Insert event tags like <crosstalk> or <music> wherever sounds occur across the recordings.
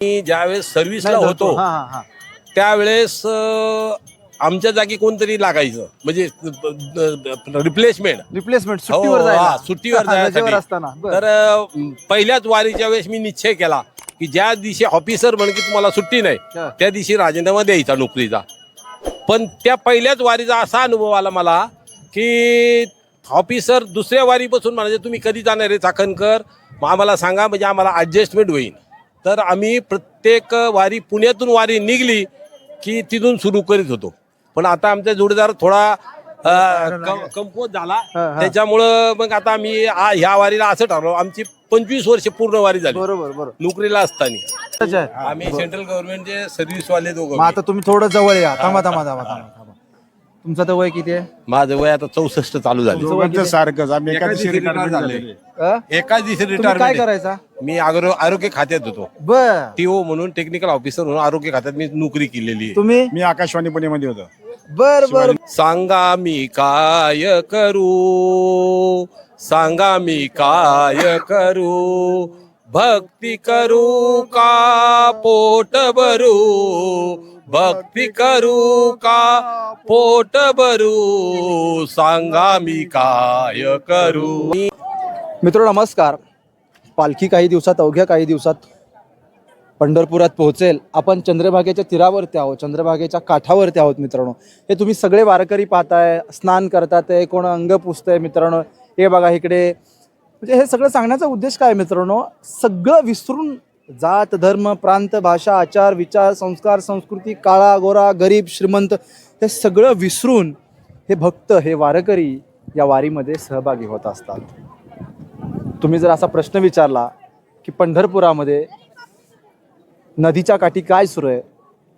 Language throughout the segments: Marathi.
मी ज्यावेळेस सर्व्हिसला होतो हा हा हा. त्यावेळेस अं, आमच्या जागी कोणतरी लागायचं. म्हणजे रिप्लेसमेंट रिप्लेसमेंट सुट्टीवर जायला. सुट्टीवर <laughs> रजेवर जायसाठी असताना. बरं. तर अं, पहिल्याच वारीच्या वेळेस मी निश्चय केला की ज्या दिवशी ऑफिसर म्हण की तुम्हाला सुट्टी नाही हा. त्या दिवशी राजीनामा द्यायचा नोकरीचा. पण त्या पहिल्याच वारीचा असा अनुभव आला मला की ऑफिसर दुसऱ्या वारीपासून म्हणायचे तुम्ही कधी जाणार आहे? चाकणकर मग आम्हाला सांगा म्हणजे आम्हाला ॲडजस्टमेंट होईल. तर आम्ही प्रत्येक वारी पुण्यातून वारी निघली की तिथून सुरू करीत होतो. पण आता आमचा जोडीदार थोडा कमकुवत झाला. त्याच्यामुळं मग आता आम्ही आ- ह्या वारीला असं ठरवलं. आमची पंचवीस वर्ष पूर्ण वारी झाली. बरोबर बरोबर. नोकरीला असताना. आम्ही सेंट्रल गव्हर्नमेंटचे सर्व्हिस वाले दोघं. मग आता तुम्ही थोडं जवळ या. थांबा थांबा थांबा थांबा थांबा. तुमचं तर वय किती आहे? माझं वय आता चौसष्ट चालू झालं. आहे? सारखंच. आम्ही एका एकाच दिवशी रिटायरमेंट झाले. अ? एकाच दिवशी तुम्ही काय रिटायरमेंट करायचा? मी आरो- आरोग्य खात्यात होतो. बर. टीओ म्हणून टेक्निकल ऑफिसर म्हणून आरोग्य खात्यात मी नोकरी केलेली आहे. तुम्ही? मी आकाशवाणी पुणेमध्ये होतो. बर बर. सांगा मी काय करू? सांगा मी काय करू? भक्ती करू का? पोट भरू? भक्ती करू का? पोट भरू? सांगा मी काय करू? मित्र नमस्कार. पालखी काही दिवसात अवघ्या काही दिवसात पंढरपुरात पोहोचेल. आपण चंद्रभागेच्या तीरावरती आहोत चंद्रभागेच्या काठावरती आहोत मित्रांनो. हे तुम्ही सगळे वारकरी पाहताय स्नान करतात आहे कोण अंग पुसतंय मित्रांनो. हे बघा इकडे. म्हणजे हे सगळं सांगण्याचा उद्देश काय मित्रांनो? सगळं विसरून जात धर्म प्रांत भाषा आचार विचार संस्कार संस्कृती काळा गोरा गरीब श्रीमंत हे सगळं विसरून हे भक्त हे वारकरी या वारीमध्ये सहभागी होत असतात. तुम्ही जर असा प्रश्न विचारला की पंढरपुरामध्ये नदीच्या काठी काय सुरू आहे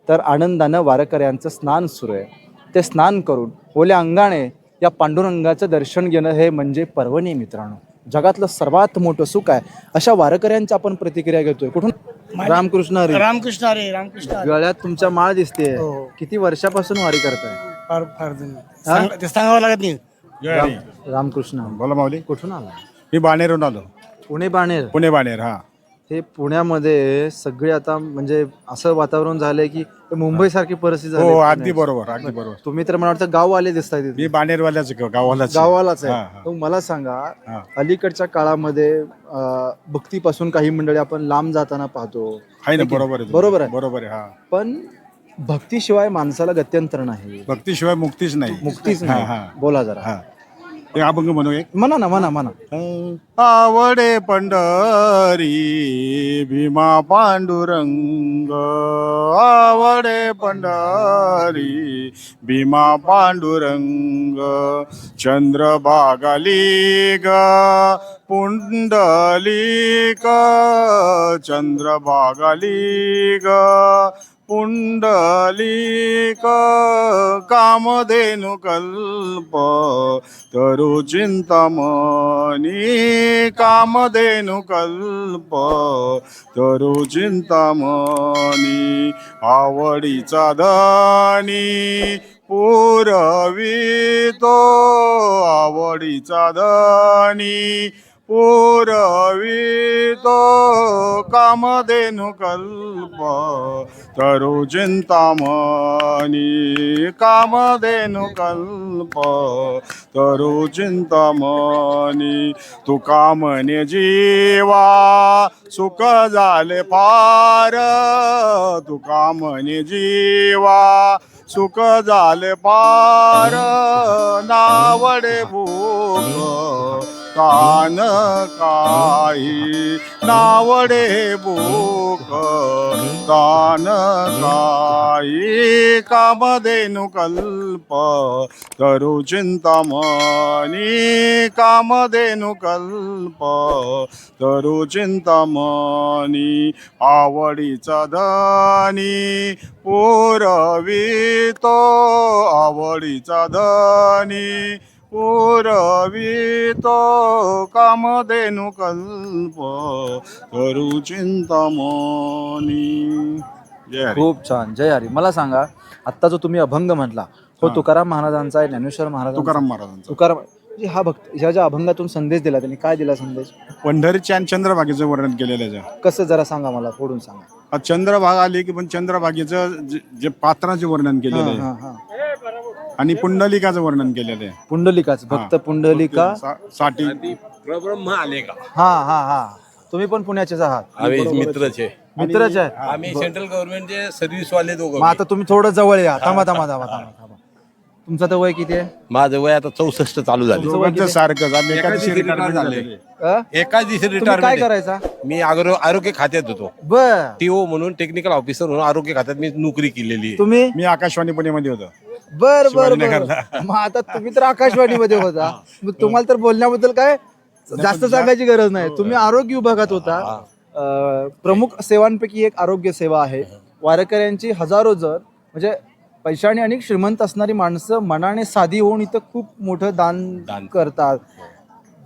तर आनंदानं वारकऱ्यांचं स्नान सुरू आहे. ते स्नान करून ओल्या अंगाने या पांडुरंगाचं दर्शन घेणं हे म्हणजे पर्वणी मित्रांनो. जगातलं सर्वात मोठं सुख आहे. अशा वारकऱ्यांच्या आपण प्रतिक्रिया घेतोय. कुठून? रामकृष्ण हरी. रामकृष्ण हरे रामकृष्ण हरे. गळ्यात तुमच्या माळ दिसते. हो. किती वर्षापासून वारी करताय? फार फार धन्यवाद सांग- ते सांगावं लागत नाही. राम- रामकृष्ण. बोला माऊली. कुठून आला मी बाणेरहून आलो. पुणे बाणेर? पुणे बाणेर हा. हे पुण्यामध्ये सगळे आता म्हणजे असं वातावरण झालंय की मुंबई सारखी परिस्थिती झाली हो आहे. अगदी. बरोबर अगदी बरोबर. तुम्ही तर मला वाटतं गाववाले दिसताय मी तिथे बाणेरवाल्याच आहे, गावालाच आहे. गावालाच हा, आहे. तर मला सांगा. अलीकडच्या काळामध्ये अं, भक्तीपासून काही मंडळी आपण लांब जाताना पाहतो. आहे ना बरोबर आहे बरोबर आहे. बरोबर आहे हा. पण भक्तीशिवाय माणसाला गत्यंतर नाही. भक्तीशिवाय मुक्तीच नाही. मुक्तीच हा, नाही. हा. बोला जरा. हा. एक अभंग म्हणू एक. म्हणा ना म्हणा म्हणा. आवडे पंढरी भीमा पांडुरंग. आवडे पंढरी भीमा पांडुरंग. चंद्रभागाली ग पुंडलिक. चंद्रभागाली ग पुंडलिक कामधेनु कल्प तरु चिंतामणी कामधेनु कल्प तरु चिंतामणी आवडीचा धनी पुरवितो आवडीचा धनी पुरवितो कामधेनु कल्प तरु काम कामधेनु कल्प तरु चिंतामणी तू कामने जीवा सुख झाले पार तू कामने जीवा सुख झाले पार नावडे भूक कान काही नावडे भूक कान काही कामधेनु कल्प तरु चिंतामणी कामधेनु कल्प तरु चिंतामणी आवडीचा धनी पुरवितो आवडीचा धनी पुरवितो कामधेनु कल्प तरु चिंतामणी जय हरी. खूप छान. जय हरी. मला सांगा आत्ता जो तुम्ही अभंग म्हटला हो. तुकाराम महाराजांचा आहे ज्ञानेश्वर महाराज तुकाराम महाराजांचा. तुकाराम म्हणजे हा भक्त ह्या ज्या अभंगातून संदेश दिला त्यांनी काय दिला संदेश? पंढरीच्या आणि चंद्रभागेचं वर्णन केलेलं आहे. कसं जरा सांगा मला फोडून सांगा. चंद्रभाग आली की पण चंद्रभागेचं जे- जे पात्राचे वर्णन केलेलं हा, आहे. हा, हा. आणि पुंडलिकाचं वर्णन केलेलं आहे. पुंडलिकाच भक्त पुंडलिका? सा- साठी. प्रब्रह्म आले का? हा हा हा. तुम्ही पण पुण्याचेच आहात. आम्ही मित्रच आहे. मित्रच आहे? आम्ही सेंट्रल गव्हर्नमेंटचे सर्व्हिस वाले दोघं मग आता तुम्ही थोडं जवळ या. थांबा थांबा थांबा थांबा थांबा. तुमचं तर वय किती आहे? माझं वय आता चौसष्ट चालू झाले. दोघांचं सारखंच आम्ही एका दिवशी अ? एकाच दिवशी तुम्ही काय रिटायरमेंट करायचा? मी आग्रो- आरोग्य खात्यात होतो. बर. टीओ म्हणून टेक्निकल ऑफिसर म्हणून आरोग्य खात्यात मी नोकरी केलेली आहे. तुम्ही? मी आकाशवाणी पुणेमध्ये होतो. बर बर बर. मग आता तुम्ही तर आकाशवाणीमध्ये <laughs> होता. मग तुम्हाला तर बोलण्याबद्दल काय जास्त सांगायची गरज नाही. तुम्ही आरोग्य विभागात होता. अ, प्रमुख सेवांपैकी एक आरोग्य सेवा आहे. वारकऱ्यांची हजारो जण म्हणजे पैशाने अनेक श्रीमंत असणारी माणसं मनाने साधी होऊन इथं खूप मोठं दान दान. करतात.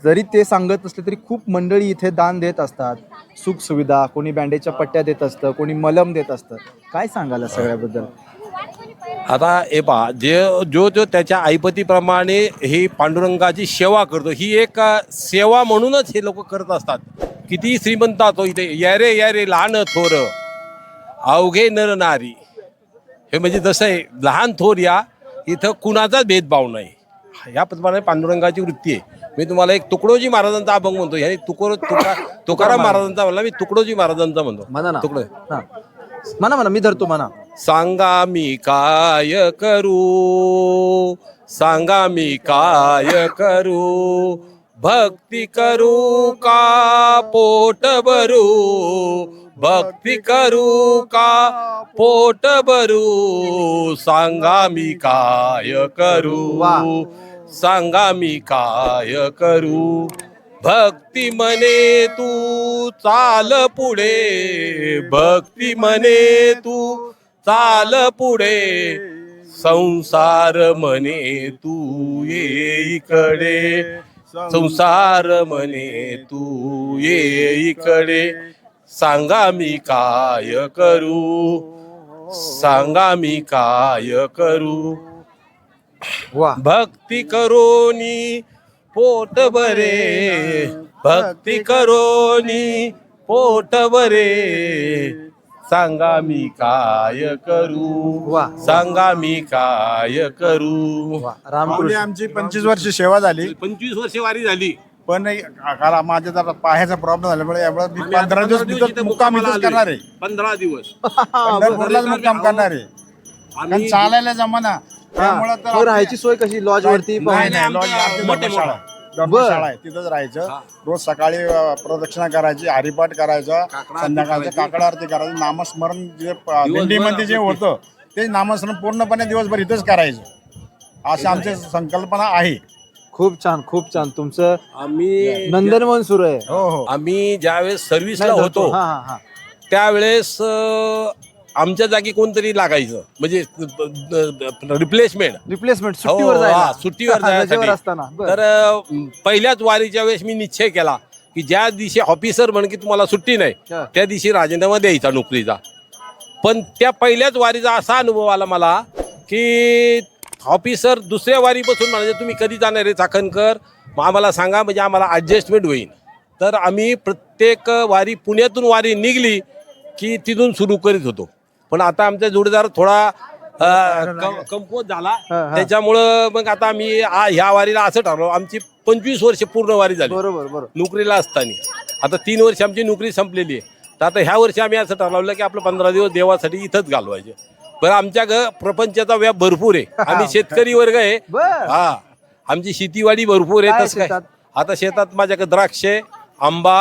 जरी ते सांगत असले तरी खूप मंडळी इथे दान देत असतात. सुख सुविधा कोणी बँडेजच्या पट्ट्या देत असतं कोणी मलम देत असतं. काय सांगाल या सगळ्याबद्दल? आता हे पहा जे जो जो त्याच्या ऐपतीप्रमाणे ही पांडुरंगाची सेवा करतो ही एक सेवा म्हणूनच हे लोक करत असतात. किती श्रीमंत असतो इथे यारे यारे लहान थोर अवघे नर नारी. हे म्हणजे जसं आहे लहान थोर या इथं कुणाचाच भेदभाव नाही. या प्रमाणे पांडुरंगाची वृत्ती आहे. मी तुम्हाला एक तुकडोजी महाराजांचा अभंग म्हणतो. ह्याने तुकोर तुका तुकाराम महाराजांचा म्हणला मी तुकडोजी महाराजांचा म्हणतो. म्हणा तुकडो. म्हणा म्हणा मी धरतो म्हणा सांगा मी काय करू? सांगा मी काय करू? भक्ती करू का पोट भरू? भक्ती करू का पोट भरू? सांगा मी काय करू. सांगा मी काय करू? भक्ती म्हणे तू चाल पुढे. भक्ती म्हणे तू चाल पुढे. संसार म्हणे तू ये इकडे. संसार म्हणे तू ये इकडे. सांगा मी काय करू? सांगा मी काय करू? वा. भक्ती करोनी पोट बरे भक्ती करोनी पोट बरे सांगा मी काय करू? वा. सांगा मी काय करू? वा माऊली रामकृष्ण आमची पंचवीस वर्ष सेवा झाली. पंचवीस वर्षे वारी झाली. पण काल माझ्या जरा पायाचा प्रॉब्लेम झाल्यामुळे यामुळे मी आम्ही पंधरा दिवस इथे मुक्काम मुक्कामाला इथंच करणार आहे. पंधरा दिवस. <laughs> पंढरपूरलाच मुक्काम करणार आहे. कारण आम्ही चालायला जमाना. त्यामुळे तर मग राहायची सोय कशी? लॉज वरती नाही, आमच्या लॉज आमची मोठे धर्मशाळा. मोठे. धर्मशाळा आहे तिथंच राहायचं. हा. रोज सकाळी अ, प्रदक्षिणा करायची हरिपाठ करायचं काकडा संध्याकाळचं आरती काकड आरती करायचं नामस्मरण जे प- दिंडीमध्ये जे होतं ते नामस्मरण पूर्णपणे दिवसभर इथंच करायचं. अशी आमची संकल्पना आहे. खूप छान खूप छान. तुमचं आम्ही नंदनवन सुरू आहे. हो हो. आम्ही ज्यावेळेस सर्व्हिसला नाही, होतो हा हा हा. त्यावेळेस अं, आमच्या जागी कोणतरी लागायचं. म्हणजे रिप्लेसमेंट रिप्लेसमेंट सुट्टीवर हो, जायला. सुट्टीवर <laughs> रजेवर जायसाठी. असताना. बरं. तर अं, पहिल्याच वारीच्या वेळेस मी निश्चय केला की ज्या दिवशी ऑफिसर म्हण की तुम्हाला सुट्टी नाही हा. त्या दिवशी राजीनामा द्यायचा नोकरीचा. पण त्या पहिल्याच वारीचा असा अनुभव आला मला की ऑफिसर दुसऱ्या वारीपासून म्हणजे तुम्ही कधी जाणार आहे? चाकणकर मग आम्हाला सांगा म्हणजे आम्हाला ॲडजस्टमेंट होईल. तर आम्ही प्रत्येक वारी पुण्यातून वारी निघली की तिथून सुरू करीत होतो. पण आता आमचा जोडीदार थोडा कमकुवत झाला. त्याच्यामुळं मग आता आम्ही ह्या वारीला असं ठरवलं. आमची पंचवीस वर्ष पूर्ण वारी झाली. बरोबर बरोबर. नोकरीला असताना. आता तीन वर्ष आमची नोकरी संपलेली आहे. तर आता ह्या वर्षी आम्ही असं ठरवलं की आपलं पंधरा दिवस देवासाठी इथंच घालवायचे. बरं आमच्या घ प्रपंचाचा व्याप भरपूर आहे. आम्ही शेतकरी वर्ग आहे. बर. हा. आमची शेतीवाडी भरपूर आहे. काय तसं काय? शेतात? आता शेतात माझ्याकडे द्राक्षे आंबा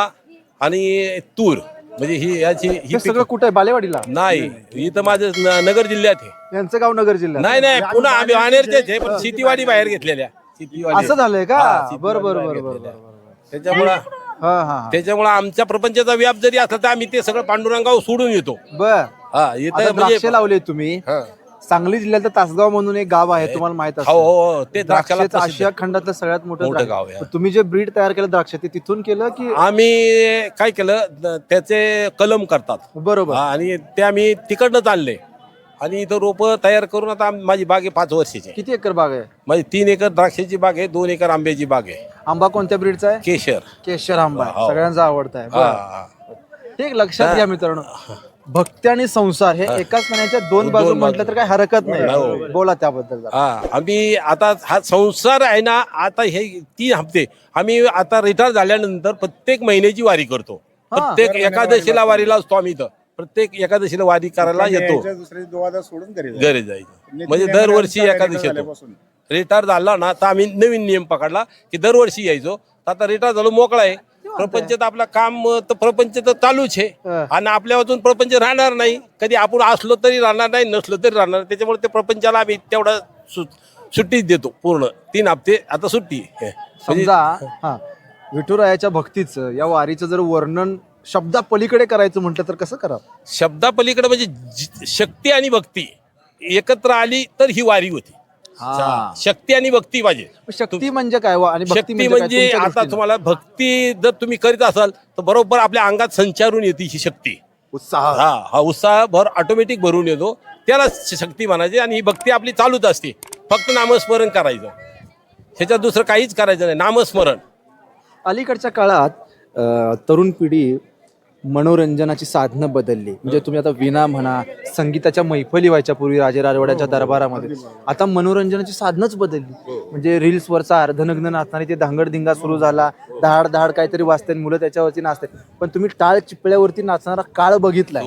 आणि तूर. म्हणजे ही याची ही हे सगळं कुठे आहे? बालेवाडीला? नाही. इथं माझं न- नगर जिल्ह्यात आहे. यांचं गाव नगर जिल्ह्यात नाही नाही पुन्हा आम्ही आणेरचेच आहे पण शेतीवाडी बाहेर घेतलेल्या. शेतीवाडी असं झालंय का? हा, बरं बरं बरं बरं घेतलेल्या. बरं त्याच्यामुळं हा हा हा. त्याच्यामुळे आमच्या प्रपंचाचा व्याप जरी असला तर आम्ही ते सगळं पांडुरंगावर सोडून येतो. बर. हा आता इथं द्राक्ष म्हणजे लावले तुम्ही. हा. सांगली जिल्ह्यात तासगाव म्हणून एक गाव आहे तुम्हाला माहीत हो असेल हो. ते द्राक्षाला द्राक्षाचं प्रसिद्ध आशिया आहे. खंडातलं सगळ्यात मोठं मोठं द्राक्ष. गाव आहे. तर तुम्ही जे ब्रीड तयार केलं द्राक्ष ते तिथून केलं की आम्ही काय केलं द- त्याचे कलम करतात बरोबर आणि ते आम्ही तिकडनंच आणले आणि इथं रोपं तयार करून आता आम- माझी बाग आहे पाच वर्षाची किती एकर बाग आहे माझी तीन एकर द्राक्षाची बाग आहे दोन एकर आंब्याची बाग आहे आंबा कोणत्या ब्रीडचा आहे केशर केशर आंबा आहे. हो. सगळ्यांचा आवडता आहे हा, बरं. हा. हे एक लक्षात घ्या मित्रांनो भक्ती आणि संसार हे एकाच नाण्याच्या दोन बाजू दोन म्हटलं तर काही हरकत नाही. हो. बोला त्याबद्दल जरा. हा आम्ही आता हा संसार आहे ना आता हे तीन हप्ते आम्ही आता रिटायर झाल्यानंतर प्रत्येक महिन्याची वारी करतो. हा. प्रत्येक एकादशीला वारीला असतो आम्ही इथं. प्रत्येक एकादशीला वारी करायला येतो. यायच्या दुसऱ्या दुवादा सोडून घरी जायचं. घरी जायचं. नित्य म्हणजे दरवर्षी एकादशी येतो. झाल्यापासून. रिटायर झाला ना तर आम्ही नवीन नियम पकडला की दरवर्षी यायचो. तर आता रिटायर झालो मोकळा आहे. प्रपंच तर आपला काम तर प्रपंच तर चालूच आहे. आणि आपल्या वाचून प्रपंच राहणार नाही. कधी आपण असलो तरी राहणार नाही नसलो तरी राहणार नाही. त्याच्यामुळे ते प्रपंचाला आम्ही तेवढा सुट्टीच देतो पूर्ण. तीन हप्ते आता सुट्टी. म्हणजे- समजा विठुरायाच्या भक्तीचं या वारीचं जर वर्णन शब्दा पलीकडे करायचं म्हटलं तर कसं करा शब्दापलीकडे म्हणजे जि- शक्ती आणि भक्ती एकत्र आली तर ही वारी होती. शक्ती आणि भक्ती पाहिजे. शक्ती म्हणजे काय वा? आणि भक्ती शक्ती काय? म्हणजे तुमच्या आता दृष्टीने? तुम्हाला भक्ती जर तुम्ही करीत असाल तर बरोबर आपल्या अंगात संचारून येते ही शक्ती. उत्साह. हा हा उत्साह भर ऑटोमॅटिक भरून येतो. त्याला शक्ती म्हणायची आणि ही भक्ती आपली चालूच असते. फक्त नामस्मरण करायचं. ह्याच्यात दुसरं काहीच करायचं नाही. नामस्मरण. अलीकडच्या काळात अ, तरुण पिढी मनोरंजनाची साधनं बदलली. म्हणजे तुम्ही आता विना म्हणा संगीताच्या मैफली व्हायच्या पूर्वी राजे राजवाड्याच्या दरबारामध्ये. आता मनोरंजनाची साधनच बदलली. म्हणजे रील्स वरचा अर्धनग्न नाचणारी ते धांगडधिंगा सुरू झाला. दहाड दहाड काहीतरी वाचते मुलं त्याच्यावरती नाचते पण तुम्ही टाळ चिपळ्यावरती नाचणारा काळ बघितलाय.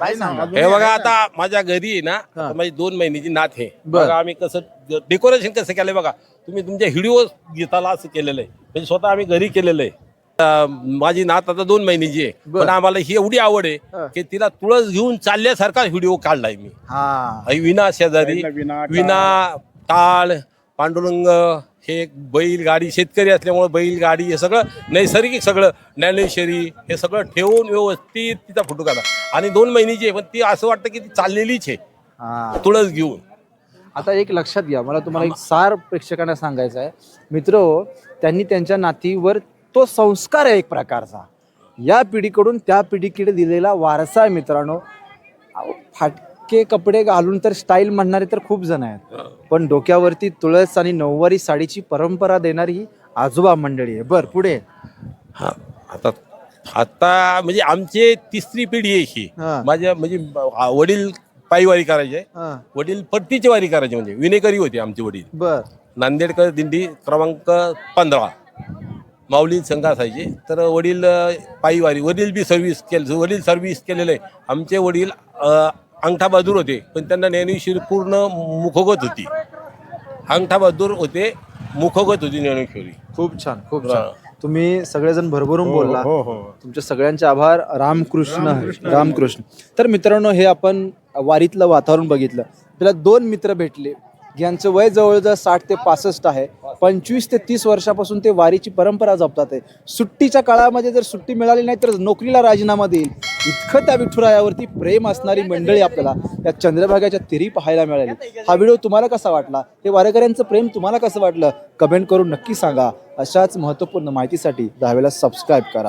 काय सांगा? हे बघा आता माझ्या घरी आहे ना माझी दोन महिन्याची नात आहे. बघा आम्ही कसं डेकोरेशन कसं केलंय बघा. तुम्ही तुमच्या व्हिडिओ गीताला असं केलेलं आहे म्हणजे स्वतः आम्ही घरी केलेलं आहे माझी नात आता दोन महिन्याची आहे. बर. पण आम्हाला ही एवढी आवड आहे हा. की तिला तुळस घेऊन चालल्यासारखा व्हिडिओ काढलाय मी. हा. आई विना शेजारी विना, टाळ. विना टाळ पांडुरंग हे बैलगाडी शेतकरी असल्यामुळे बैलगाडी हे सगळं नैसर्गिक सगळं ज्ञानेश्वरी हे सगळं ठेवून व्यवस्थित तिचा फोटो काढा. आणि दोन महिन्याची आहे पण ती असं वाटतं की ती चाललेलीच आहे. हा. तुळस घेऊन. आता एक लक्षात घ्या मला तुम्हाला एक सार प्रेक्षकांना सांगायचं आहे. मित्र त्यांनी त्यांच्या नातीवर तो संस्कार आहे एक प्रकारचा. या पिढीकडून त्या पिढीकडे दिलेला वारसा आहे मित्रांनो. फाटके कपडे घालून तर स्टाईल म्हणणारे तर खूप जण आहेत. पण डोक्यावरती तुळस आणि नऊवारी साडीची परंपरा देणारी ही आजोबा मंडळी आहे. बर पुढे. हा आता आता म्हणजे आमची तिसरी पिढी आहे ही. हा. माझ्या म्हणजे वडील पायीवारी करायचे. हा, वडील परतीची वारी करायचे म्हणजे. विनेकरी होते आमचे वडील. बर. नांदेडकर दिंडी क्रमांक पंधरा. माऊली संघ असायचे तर वडील पायीवारी वडील बी सर्व्हिस केलं वडील सर्व्हिस केलेलं. आहे आमचे वडील अंगठा बहादूर होते. पण त्यांना ज्ञानेश्वरी पूर्ण मुखोगत होती. अंगठा बहादूर होते मुखोगत होती ज्ञानेश्वरी. खूप छान खूप छान. तुम्ही सगळेजण भरभरून बोलला हो हो. तुमचे सगळ्यांचे आभार. रामकृष्ण हरी. रामकृष्ण. तर मित्रांनो हे आपण वारीतलं वातावरण बघितलं. आपल्याला दोन मित्र भेटले. यांचं वय जवळजवळ साठ ते पासष्ट आहे पंचवीस ते तीस वर्षापासून ते वारीची परंपरा जपतात आहे. सुट्टीच्या काळामध्ये जर सुट्टी मिळाली नाही तर नोकरीला राजीनामा देईल. इतकं त्या विठुरायावरती प्रेम असणारी मंडळी आपल्याला या चंद्रभागाच्या तिरी पाहायला मिळाली. हा व्हिडिओ तुम्हाला कसा वाटला? हे वारकऱ्यांचं प्रेम तुम्हाला कसं वाटलं? कमेंट करून नक्की सांगा. अशाच महत्त्वपूर्ण माहितीसाठी दहावेला सबस्क्राईब करा.